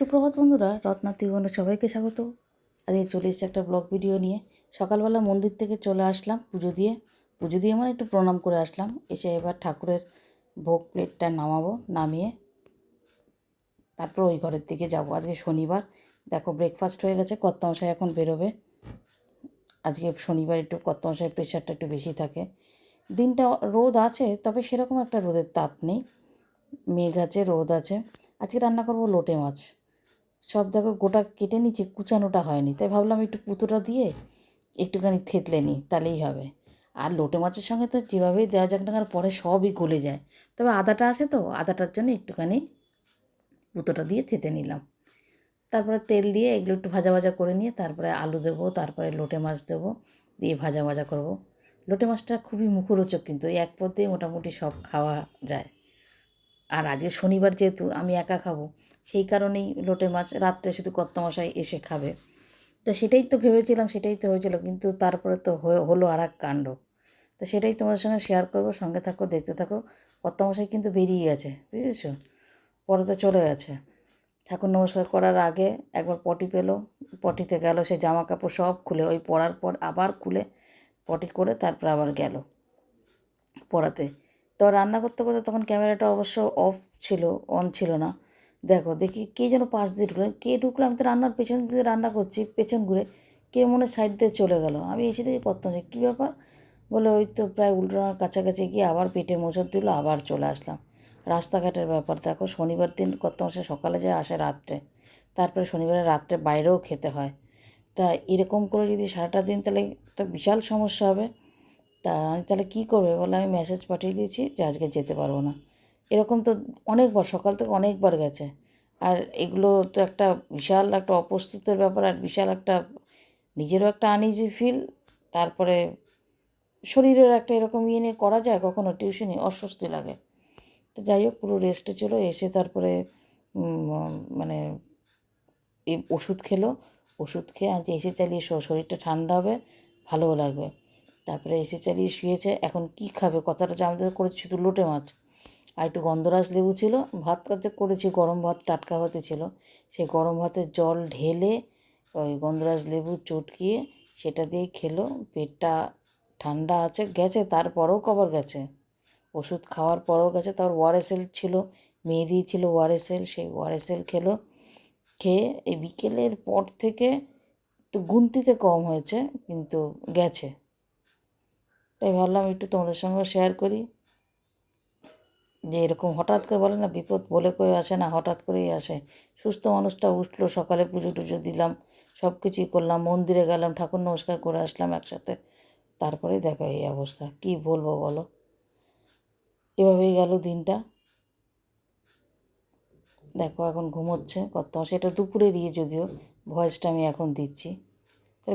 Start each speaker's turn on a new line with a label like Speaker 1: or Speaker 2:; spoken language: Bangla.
Speaker 1: সুপ্রভাত বন্ধুরা, রত্না ত্রিভুবনে সবাইকে স্বাগত। আজকে চলে এসেছি একটা ব্লগ ভিডিও নিয়ে। সকালবেলা মন্দির থেকে চলে আসলাম পুজো দিয়ে। পুজো দিয়ে মানে একটু প্রণাম করে আসলাম। এসে এবার ঠাকুরের ভোগ প্লেটটা নামাবো, নামিয়ে তারপর ওই ঘরের দিকে যাব। আজকে শনিবার। দেখো ব্রেকফাস্ট হয়ে গেছে, কর্তামশাই এখন বেরোবে। আজকে শনিবার একটু কর্তামশাই প্রেশারটা একটু বেশি থাকে। দিনটা রোদ আছে, তবে সেরকম একটা রোদের তাপ নেই। মেঘ আছে, রোদ আছে। আজকে রান্না করব লোটে মাছ। সব দেখো গোটা কেটে নিচ্ছি কুচানোটা হয়নি। তাই ভাবলাম একটু পুতোটা দিয়ে একটুখানি থেতলে নিই, তাহলেই হবে। আর লোটে মাছের সঙ্গে তো যেভাবেই দেওয়া যাক না পরে সবই গলে যায়। তবে আদাটা আছে তো, আদাটার জন্য একটুখানি পুতোটা দিয়ে থেতে নিলাম। তারপরে তেল দিয়ে এগুলো একটু ভাজা ভাজা করে নিয়ে তারপরে আলু দেবো, তারপরে লোটে মাছ দেবো, দিয়ে ভাজা ভাজা করব। লোটে মাছটা খুবই মুখরোচক কিন্তু এক দিয়ে মোটামুটি সব খাওয়া যায়। আর আজকে শনিবার যেহেতু আমি একা খাব সেই কারণেই লোটে মাছ রাত্রে শুধু কর্তামশাই এসে খাবে। তো সেটাই তো ভেবেছিলাম, সেটাই তো হয়েছিল, কিন্তু তারপরে তো হলো আর এক কাণ্ড। তো সেটাই তোমাদের সঙ্গে শেয়ার করব, সঙ্গে থাকো, দেখতে থাকো। কর্তামশাই কিন্তু বেরিয়ে গেছে, বুঝেছ? পরে তো চলে গেছে। ঠাকুর নমস্কার করার আগে একবার পটি পেল, পটিতে গেল, সে জামা কাপড় সব খুলে, ওই পরার পর আবার খুলে পটি করে তারপর আবার গেল পড়াতে তো রান্না করতে করতে তখন ক্যামেরাটা অবশ্য অফ ছিল অন ছিল না। দেখো, দেখি কে যেন পাশ দিয়ে ঢুকলো। কে ঢুকলো? আমি তো রান্নার পেছন দিয়ে রান্না করছি, পেছন ঘুরে। কে মনে সাইড দিয়ে চলে গেল? আমি এসে দেখি কত কী ব্যাপার? বলে ওই তো প্রায় উল্টোনার কাছাকাছি গিয়ে আবার পেটে মোচড় দিল, আবার চলে আসলাম। রাস্তাঘাটের ব্যাপার। দেখো, শনিবার দিন কত মাসে সকালে যায় আসে রাত্রে, তারপরে শনিবারে রাত্রে বাইরেও খেতে হয়। তা এরকম করে যদি সারাটা দিন তাহলে তো বিশাল সমস্যা হবে। তা আমি তাহলে কী করবে? বলে আমি মেসেজ পাঠিয়ে দিয়েছি যে আজকে যেতে পারব না। এরকম তো অনেকবার, সকাল থেকে অনেকবার গেছে। আর এগুলো তো একটা বিশাল একটা অপ্রস্তুতের ব্যাপার, আর বিশাল একটা নিজেরও একটা আনইজি ফিল তারপরে শরীরের একটা এরকম ইয়ে নিয়ে করা যায়, কখনো টিউশনি অস্বস্তি লাগে। তো যাই হোক, পুরো রেস্টে ছিল এসে তারপরে মানে এই ওষুধ খেলো। ওষুধ খেয়ে আজ এসে চালিয়ে শরীরটা ঠান্ডা হবে, ভালোও লাগবে। তারপরে এসে চালিয়ে শুয়েছে, এখন কি খাবে? কথাটা যে আমাদের করেছি শুধু লোটে মাছ। আর একটু গন্ধরাজ লেবু ছিল, ভাত কাজে করেছি, গরম ভাত, টাটকা ভাতে ছিল। সেই গরম ভাতের জল ঢেলে ওই গন্ধরাজ লেবু চটকিয়ে সেটা দিয়ে খেলো। পেটটা ঠান্ডা আছে, গেছে, তারপরেও কবার গেছে। ওষুধ খাওয়ার পরেও গেছে, তারপর ওয়ারেসেল ছিল, মেয়ে দিয়েছিল ওয়ারেসেল, সেই ওয়ারেসেল খেলো। খেয়ে এই বিকেলের পর থেকে একটু গুনতিতে কম হয়েছে, কিন্তু গেছে। তাই ভাবলাম একটু তোমাদের সঙ্গে শেয়ার করি। যে এরকম হঠাৎ করে বলে না, বিপদ বলে কয়ে আসে না, হঠাৎ করেই আসে। সুস্থ মানুষটা উঠল, সকালে পুজো টুজো দিলাম সব কিছুই করলাম, মন্দিরে গেলাম, ঠাকুর নমস্কার করে আসলাম একসাথে। তারপরে দেখো এই অবস্থা, কি বলব বলো? এভাবেই গেল দিনটা। দেখো এখন ঘুমোচ্ছে কত, সেটা দুপুরে দিয়ে যদিও ভয়েসটা আমি এখন দিচ্ছি। তার